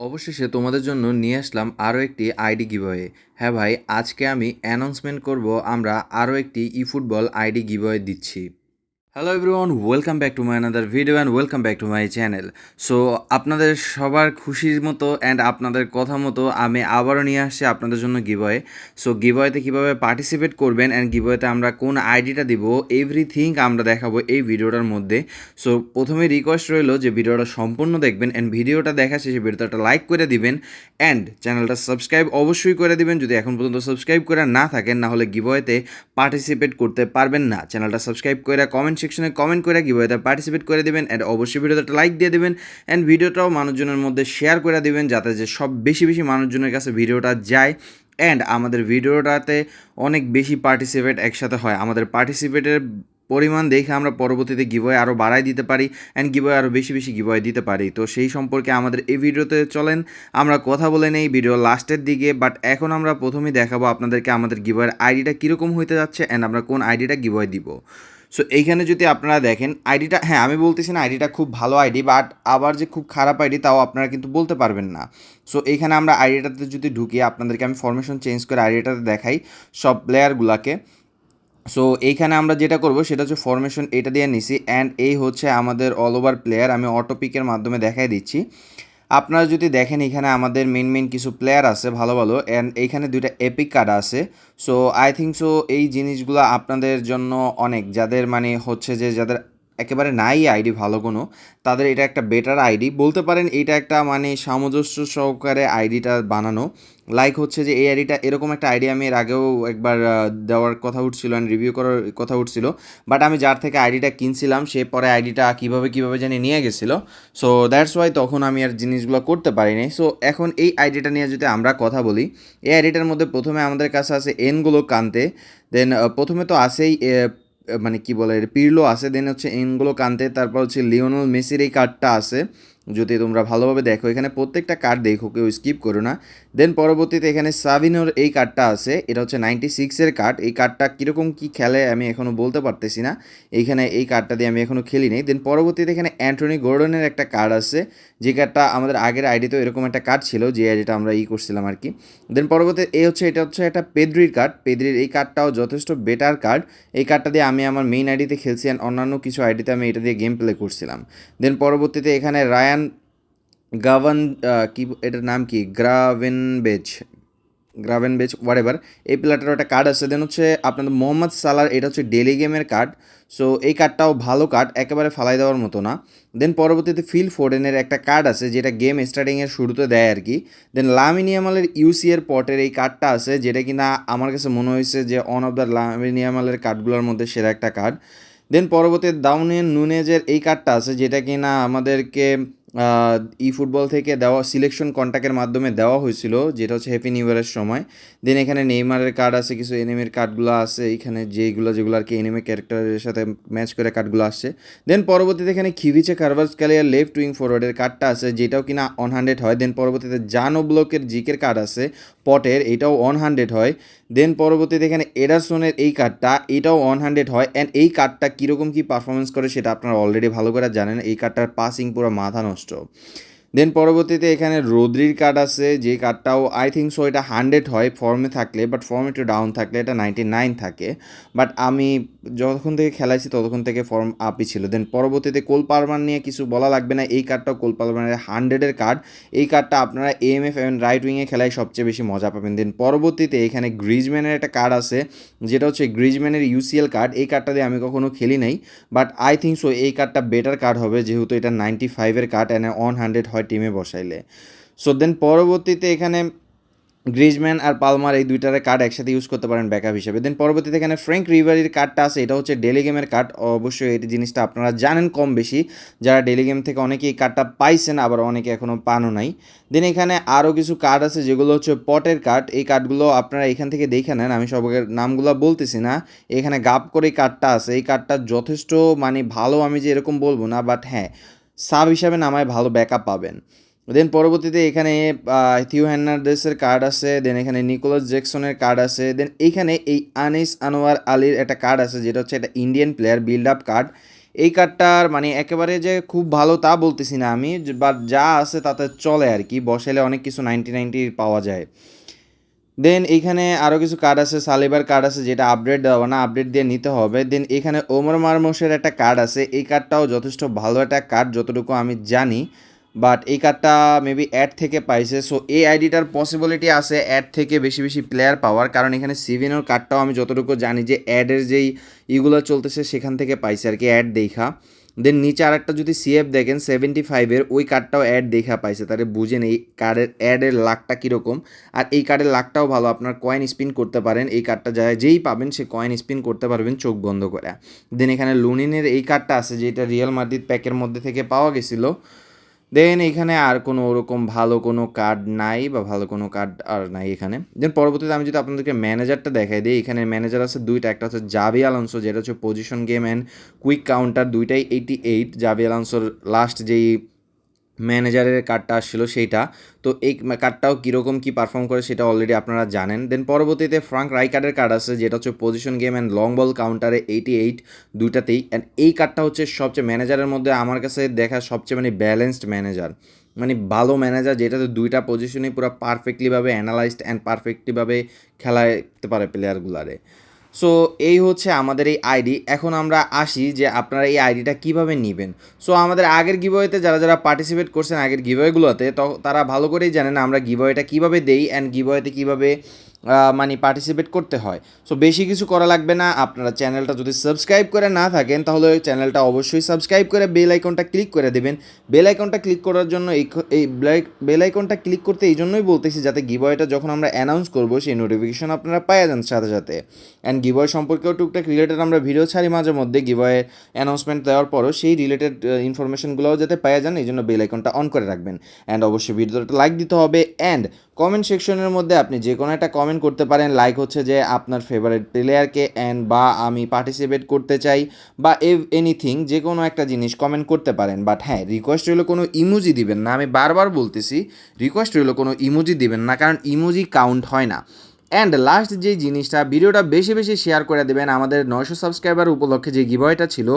অবশেষে তোমাদের জন্য নিয়ে আসলাম আরও একটি আইডি গিভওয়ে হ্যাঁ ভাই, আজকে আমি অ্যানাউন্সমেন্ট করব, আমরা আরও একটি ই ফুটবল আইডি গিভওয়ে দিচ্ছি। Hello everyone welcome back to my another video and welcome back to my channel so আপনাদের সবার খুশির মতো অ্যান্ড আপনাদের কথা মতো আমি আবারও নিয়ে আসছি আপনাদের জন্য গিভওয়ে সো গিভওয়েতে কীভাবে পার্টিসিপেট করবেন অ্যান্ড গিভওয়েতে আমরা কোন আইডিটা দিব এভরিথিং আমরা দেখাবো এই ভিডিওটার মধ্যে. সো প্রথমে রিকোয়েস্ট রইল যে ভিডিওটা সম্পূর্ণ দেখবেন অ্যান্ড ভিডিওটা দেখা শেষে ভিডিওটা লাইক করে দিবেন অ্যান্ড চ্যানেলটা সাবস্ক্রাইব অবশ্যই করে দিবেন। যদি এখন পর্যন্ত সাবস্ক্রাইব করে না থাকেন, না হলে গিভওয়েতে পার্টিসিপেট করতে পারবেন না। চ্যানেলটা সাবস্ক্রাইব করে কমেন্ট সেকশনে কমেন্ট করে গিভওয়েতে পার্টিসিপেট করে দেবেন অ্যান্ড অবশ্যই ভিডিওতে লাইক দিয়ে দেবেন অ্যান্ড ভিডিওটাও মানুষজনের মধ্যে শেয়ার করে দিবেন যাতে যে সব বেশি বেশি মানুষজনের কাছে ভিডিওটা যায় অ্যান্ড আমাদের ভিডিওটাতে অনেক বেশি পার্টিসিপেট একসাথে হয়। আমাদের পার্টিসিপেটের পরিমাণ দেখে আমরা পরবর্তীতে গিভওয়ে আরও বাড়াই দিতে পারি অ্যান্ড গিভওয়ে আরও বেশি বেশি গিভওয়ে দিতে পারি। তো সেই সম্পর্কে আমাদের এই ভিডিওতে চলেন, আমরা কথা বলে নেই ভিডিও লাস্টের দিকে বাট এখন আমরা প্রথমেই দেখাবো আপনাদেরকে আমাদের গিভওয়ের আইডিটা কীরকম হইতে যাচ্ছে অ্যান্ড আমরা কোন আইডিটা গিভওয়ে দিব। সো এইখানে যদি আপনারা দেখেন আইডিটা হ্যাঁ আমি বলতেছি না আইডিটা খুব ভালো আইডি বাট আবার যে খুব খারাপ আইডি তাও আপনারা কিন্তু বলতে পারবেন না। সো এইখানে আমরা আইডিটাতে যদি ঢুকি, আপনাদেরকে আমি ফরমেশন চেঞ্জ করে আইডিটাতে দেখাই সব প্লেয়ারগুলোকে সো এইখানে আমরা যেটা করব, সেটা হচ্ছে ফরমেশন এটা দিয়ে নিছি অ্যান্ড এই হচ্ছে আমাদের অল ওভার প্লেয়ার আমি অটোপিকের মাধ্যমে দেখাই দিচ্ছি। আপনারা যদি দেখেন এখানে আমাদের মেন মেন কিছু প্লেয়ার আছে, ভালো ভালো অ্যান্ড এইখানে দুইটা এপিক কার্ড আছে। সো আই থিঙ্ক সো এই জিনিসগুলো আপনাদের জন্য অনেক। যাদের মানে হচ্ছে যে, যাদের একেবারে নাই আইডি ভালো কোনো, তাদের এটা একটা বেটার আইডি। বলতে পারেন এটা একটা মানে সামঞ্জস্য সহকারে আইডিটা বানানো। লাইক হচ্ছে যে এই আইডিটা এরকম একটা আইডি আমি এর আগেও একবার দেওয়ার কথা উঠছিল অ্যান্ড রিভিউ করার কথা উঠছিল। বাট আমি যার থেকে আইডিটা কিনছিলাম, সে পরে আইডিটা কীভাবে কীভাবে জানি নিয়ে গেছিল। সো দ্যাটস ওয়াই তখন আমি আর জিনিসগুলো করতে পারিনি। সো এখন এই আইডিটা নিয়ে যদি আমরা কথা বলি, এই আইডিটার মধ্যে প্রথমে আমাদের কাছে আছে এনগুলো কানতে। দেন প্রথমে তো আছেই মানে কি বলে পিরলো আছে দেন হচ্ছে এনগুলো কানতে, তারপর হচ্ছে লিওনাল মেসির এই কার্ডটা আছে। যদি তোমরা ভালোভাবে দেখো, এখানে প্রত্যেকটা কার্ড দেখো, কেউ স্কিপ করো না। দেন পরবর্তীতে এখানে সাভিনোর এই কার্ডটা আছে, এটা হচ্ছে নাইনটি সিক্সের কার্ড এই কার্ডটা কীরকম কী খেলে আমি এখনও বলতে পারতেছি না। এইখানে এই কার্ডটা দিয়ে আমি এখনও খেলি নেই। দেন পরবর্তীতে এখানে অ্যান্টনি গোর্ডনের একটা কার্ড আছে, যে কার্ডটা আমাদের আগের আইডিতেও এরকম একটা কার্ড ছিল, যে আইডিটা আমরা ই করছিলাম আর কি। দেন পরবর্তী এই হচ্ছে, এটা হচ্ছে একটা পেদ্রির কার্ড পেদ্রির এই কার্ডটাও যথেষ্ট বেটার কার্ড এই কার্ডটা দিয়ে আমি আমার মেইন আইডিতে খেলছি অ্যান্ড অন্যান্য কিছু আইডিতে আমি এটা দিয়ে গেম প্লে করছিলাম। দেন পরবর্তীতে এখানে রায়ান গাভান কি এটার নাম কি? গ্রাভেন বেচ গ্রাভেন বেচ হোয়াট এভার এই প্লেয়ারটার একটা কার্ড আছে দেন হচ্ছে আপনাদের মোহাম্মদ সালার, এটা হচ্ছে ডেলি গেমের কার্ড সো এই কার্ডটাও ভালো কার্ড একেবারে ফালাই দেওয়ার মতো না। দেন পরবর্তীতে ফিল ফোর্ডেনের একটা কার্ড আছে, যেটা গেম স্টার্টিংয়ের শুরুতে দেয় আর কি। দেন লামিনিয়ামালের ইউসিএর পটের এই কার্ডটা আছে, যেটা কিনা আমার কাছে মনে হয়েছে যে অন অফ দ্য লামিনিয়ামালের কার্ডগুলোর মধ্যে সেরা একটা কার্ড দেন পরবর্তীতে দাউনের নুনেজের এই কার্ডটা আছে, যেটা কিনা আমাদেরকে ই ফুটবল থেকে দেওয়া সিলেকশন কন্ট্যাক্টের মাধ্যমে দেওয়া হয়েছিল, যেটা হচ্ছে হ্যাপি নিউ ইয়ারের সময়। দেন এখানে নেইমারের কার্ড আছে, কিছু এনিমির কার্ডগুলো আছে, এখানে যেগুলো যেগুলো আর কি এনিমি ক্যারেক্টারের সাথে ম্যাচ করে কার্ডগুলো আসছে। দেন পরবর্তীতে এখানে খিভিচে কারভার্স ক্যালিয়ার লেফট উইং ফরওয়ার্ডের কার্ডটা আছে, যেটাও কিনা অন হান্ড্রেড হয়। দেন পরবর্তীতে জানো ব্লকের জিকের কার্ড আছে পটের এটাও অন হান্ড্রেড হয়। দেন পরবর্তীতে এখানে এডারসনের এই কার্ডটা এটাও ওয়ান হান্ড্রেড হয়। অ্যান্ড এই কার্ডটা কীরকম কী পারফরমেন্স করে, সেটা আপনারা অলরেডি ভালো করে জানেন। এই কার্ডটার পাসিং পুরো মাথা নষ্ট। monster. দেন পরবর্তীতে এখানে রোদ্রির কার্ড আছে, যে কার্ডটাও আই থিঙ্ক সো এটা হান্ড্রেড হয় ফর্মে থাকলে বাট ফর্ম একটু ডাউন থাকলে এটা নাইনটি নাইন থাকে। বাট আমি যতক্ষণ থেকে খেলাইছি ততক্ষণ থেকে ফর্ম আপই ছিল। দেন পরবর্তীতে কোল পারমান নিয়ে কিছু বলা লাগবে না, এই কার্ডটাও কোল পারমানের হান্ড্রেডের কার্ড এই কার্ডটা আপনারা এম এফ এম রাইট উইংয়ে খেলায় সবচেয়ে বেশি মজা পাবেন। দেন পরবর্তীতে এখানে গ্রিজম্যানের একটা কার্ড আছে, যেটা হচ্ছে গ্রিজম্যানের ইউসিএল কার্ড এই কার্ডটা দিয়ে আমি কখনো খেলি নাই বাট আই থিঙ্ক সো এই কার্ডটা বেটার কার্ড হবে, যেহেতু এটা নাইনটি ফাইভের কার্ড অ্যান্ড অন হান্ড্রেড হয়। টিমে বসাইলে। সো দেন পরবর্তীতে এখানে গ্রিজম্যান আর পালমার এই দুইটারে কার্ড একসাথে ইউজ করতে পারেন ব্যাকআপ হিসেবে। দেন পরবর্তীতে এখানে ফ্র্যাঙ্ক রিভারির কার্ডটা আছে, এটা হচ্ছে ডেলি গেমের কার্ড অবশ্যই এই জিনিসটা আপনারা জানেন কম বেশি। যারা ডেলি গেম থেকে অনেকে এই কার্ডটা পাইছেন, আবার অনেকে এখনও পানও নাই। দেন এখানে আরও কিছু কার্ড আছে, যেগুলো হচ্ছে পটের কার্ড এই কার্ডগুলো আপনারা এখান থেকে দেখে নেন, আমি সবাইকে নামগুলো বলতেছি না। এখানে গাপ করে কার্ডটা আছে। এই কার্ডটা যথেষ্ট মানে ভালো আমি যে এরকম বলব না বাট হ্যাঁ। সাব হিসাবে নামায় ভালো ব্যাকআপ পাবেন। দেন পরবর্তীতে এখানে থিও হ্যান্নার্দেসের কার্ড আছে দেন এখানে নিকোলাস জ্যাকসনের কার্ড আছে দেন এইখানে এই আনিস আনোয়ার আলীর একটা কার্ড আছে, যেটা হচ্ছে একটা Indian player build up card এই কার্ডটার মানে একেবারে যে খুব ভালো তা বলতেছি না আমি বাট যা আছে তাতে চলে আর কি বসাইলে অনেক কিছু নাইনটি নাইনটি পাওয়া যায়। দেন এইখানে আরও কিছু কার্ড আছে সালিবার কার্ড আছে, যেটা আপডেট দেওয়া না আপডেট দিয়ে নিতে হবে। দেন এখানে ওমর মারমোশের একটা কার্ড আছে, এই কার্ডটাও যথেষ্ট ভালো একটা কার্ড যতটুকু আমি জানি। বাট এই কার্ডটা মেবি অ্যাড থেকে পাইছে। সো এই আইডিটার পসিবিলিটি আছে অ্যাড থেকে বেশি বেশি প্লেয়ার পাওয়ার। কারণ এখানে সিভিনোর কার্ডটাও আমি যতটুকু জানি যে অ্যাডের যেই ইগুলো চলতেছে, সেখান থেকে পাইছে আর কি অ্যাড দেখা। দেন নিচে আর একটা যদি সিএফ দেখেন সেভেন্টি ফাইভের ওই কার্ডটাও অ্যাড দেখা পাইছে। তাহলে বুঝেন এই কার্ডের অ্যাডের লাকটা কীরকম। আর এই কার্ডের লাকটাও ভালো, আপনার কয়েন স্পিন করতে পারেন। এই কার্ডটা যা, যেই পাবেন, সে কয়েন স্পিন করতে পারবেন চোখ বন্ধ করে। দেন এখানে লুনিনের এই কার্ডটা আছে, যেটা রিয়েল মাদ্রিদ প্যাকের মধ্যে থেকে পাওয়া গেছিল। দেন এখানে আর কোনো ওরকম ভালো কোনো কার্ড নাই বা ভালো কোনো কার্ড আর নাই এখানে। দেন পরবর্তীতে আমি যদি আপনাদেরকে ম্যানেজারটা দেখাই দিই, এখানে ম্যানেজার আছে দুইটা, একটা হচ্ছে জাভি আলান্সো যেটা হচ্ছে position game and quick counter দুইটাই এইটি এইট জাভি আলান্সোর লাস্ট যেই ম্যানেজারের কার্ডটা আসছিল সেইটা। তো এই কার্ডটাও কীরকম কী পারফর্ম করে সেটা অলরেডি আপনারা জানেন। দেন পরবর্তীতে ফ্রাঙ্ক রাইকার্ডের কার্ড আছে, যেটা হচ্ছে position game and long ball কাউন্টারে এইটি এইট দুইটাতেই। অ্যান্ড এই কার্ডটা হচ্ছে সবচেয়ে ম্যানেজারের মধ্যে আমার কাছে দেখা সবচেয়ে মানে ব্যালেন্সড ম্যানেজার মানে ভালো ম্যানেজার যেটাতে দুইটা পজিশনে পুরো পারফেক্টলিভাবে অ্যানালাইজড অ্যান্ড পারফেক্টলিভাবে খেলাতে পারে প্লেয়ারগুলারে সো এই হচ্ছে আমাদের এই আইডি এখন আমরা আসি যে আপনারা এই আইডিটা কীভাবে নেবেন। সো আমাদের আগের গিভওয়েতে যারা যারা পার্টিসিপেট করছেন আগের গিভওয়েগুলোতে তো তারা ভালো করেই জানেন আমরা গিভওয়েটা কীভাবে দেই অ্যান্ড গিভওয়েতে কীভাবে মানে পার্টিসিপেট করতে হয়। সো বেশি কিছু করা লাগবে না। আপনারা চ্যানেলটা যদি সাবস্ক্রাইব করে না থাকেন, তাহলে চ্যানেলটা অবশ্যই সাবস্ক্রাইব করে বেল আইকনটা ক্লিক করে দেবেন। বেল আইকনটা ক্লিক করার জন্য এই বেল আইকনটা ক্লিক করতে এই জন্যই বলতেছি যাতে গিবয়টা যখন আমরা অ্যানাউন্স করব, সেই নোটিফিকেশন আপনারা পাওয়া যান সাথে সাথে। অ্যান্ড গিবয় সম্পর্কেও টুকটাক রিলেটেড আমরা ভিডিও ছাড়ি মাঝে মধ্যে। গিবয়ে অ্যানাউন্সমেন্ট দেওয়ার পরও সেই রিলেটেড ইনফরমেশনগুলোও যাতে পাওয়া যান, এই জন্য বেল আইকনটা অন করে রাখবেন। অ্যান্ড অবশ্যই ভিডিওটা লাইক দিতে হবে। অ্যান্ড কমেন্ট সেকশনের মধ্যে আপনি যে কোনো একটা কমেন্ট করতে পারেন। লাইক হচ্ছে যে আপনার ফেভারিট প্লেয়ারকে অ্যান্ড বা আমি পার্টিসিপেট করতে চাই বা এভ এনিথিং যে কোনো একটা জিনিস কমেন্ট করতে পারেন। বাট হ্যাঁ রিকোয়েস্ট হলো কোনো ইমোজি দিবেন না। আমি বারবার বলতেছি রিকোয়েস্ট হলো কোনো ইমোজি দিবেন না, কারণ ইমোজি কাউন্ট হয় না। অ্যান্ড লাস্ট যে জিনিসটা, ভিডিওটা বেশি বেশি শেয়ার করে দেবেন আমাদের নয়শো সাবস্ক্রাইবার উপলক্ষে যে গিবয়টা ছিল,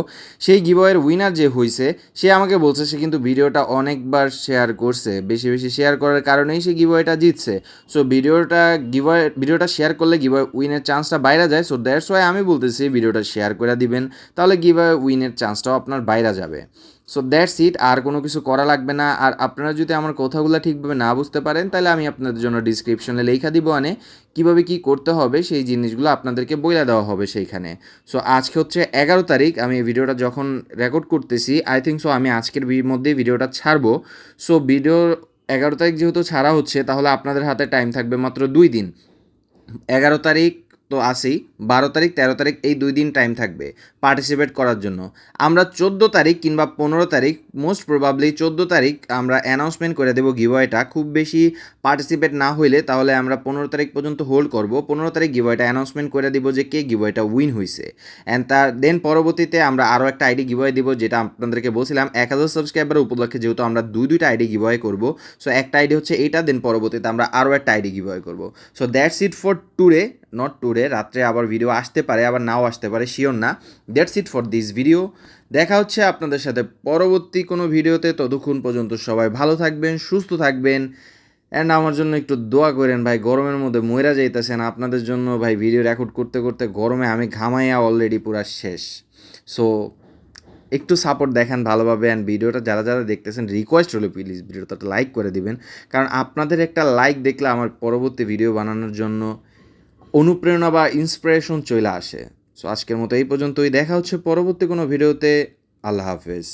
সেই গিবয়ের উইনার যে হয়েছে সে আমাকে বলছে সে কিন্তু ভিডিওটা অনেকবার শেয়ার করছে। বেশি বেশি শেয়ার করার কারণেই সে গিবয়টা জিতছে। সো ভিডিওটা গিবয় ভিডিওটা শেয়ার করলে গিবয় উইনের চান্সটা বাইরে যায়। সো দ্যাটস ওয়াই আমি বলতেছি, ভিডিওটা শেয়ার করে দিবেন, তাহলে গিবয় উইনের চান্সটাও আপনার বাইরে যাবে। সো দ্যাটস ইট আর কোনো কিছু করা লাগবে না। আর আপনারা যদি আমার কথাগুলো ঠিকভাবে না বুঝতে পারেন, তাহলে আমি আপনাদের জন্য ডিসক্রিপশনে লেখা দিব আনে। কীভাবে কী করতে হবে, সেই জিনিসগুলো আপনাদেরকে বইলা দেওয়া হবে সেইখানে। সো আজকে হচ্ছে এগারো তারিখ। আমি ভিডিওটা যখন রেকর্ড করতেছি আই থিঙ্ক সো আমি আজকের মধ্যেই ভিডিওটা ছাড়বো। সো ভিডিও এগারো তারিখ যেহেতু ছাড়া হচ্ছে, তাহলে আপনাদের হাতে টাইম থাকবে মাত্র দুই দিন। এগারো তারিখ তো আসেই বারো তারিখ, তেরো তারিখ এই দুই দিন টাইম থাকবে পার্টিসিপেট করার জন্য। আমরা চোদ্দ তারিখ কিংবা পনেরো তারিখ মোস্ট প্রবাবলি চোদ্দ তারিখ আমরা অ্যানাউন্সমেন্ট করে দেবো গিভওয়েটা খুব বেশি পার্টিসিপেট না হইলে তাহলে আমরা পনেরো তারিখ পর্যন্ত হোল্ড করব। পনেরো তারিখ গিভওয়েটা অ্যানাউন্সমেন্ট করে দিব যে কে গিভওয়েটা উইন হয়েছে অ্যান্ড তার দেন পরবর্তীতে আমরা আরও একটা আইডি গিভওয়ে দিব যেটা আপনাদেরকে বলছিলাম, এক হাজার সাবস্ক্রাইবার উপলক্ষে যেহেতু আমরা দুই, দুইটা আইডি গিভওয়ে করব সো একটা আইডি হচ্ছে এইটা দেন পরবর্তীতে আমরা আরও একটা আইডি গিভওয়ে করব। So that's it for today not today রাত্রে আবার ভিডিও আসতে পারে, আবার নাও আসতে পারে শিওর না। That's it for this video দেখা হচ্ছে আপনাদের সাথে পরবর্তী কোনো ভিডিওতে ততক্ষণ পর্যন্ত সবাই ভালো থাকবেন, সুস্থ থাকবেন। অ্যান্ড আমার জন্য একটু দোয়া করেন ভাই, গরমের মধ্যে ময়রা যাইতেছেন। আপনাদের জন্য ভাই ভিডিও রেকর্ড করতে করতে গরমে আমি ঘামাইয়া অলরেডি পুরা শেষ। সো একটু সাপোর্ট দেখেন ভালোভাবে। অ্যান্ড ভিডিওটা যারা যারা দেখতেছেন রিকোয়েস্ট হলো প্লিজ ভিডিওটা লাইক করে দিবেন। কারণ আপনাদের একটা লাইক দেখলে আমার পরবর্তী ভিডিও বানানোর জন্য অনুপ্রেরণা বা ইন্সপিরেশন চলে আসে। সো আজকের মতো এই পর্যন্তই। দেখা হচ্ছে পরবর্তী কোনো ভিডিওতে। আল্লাহ হাফেজ।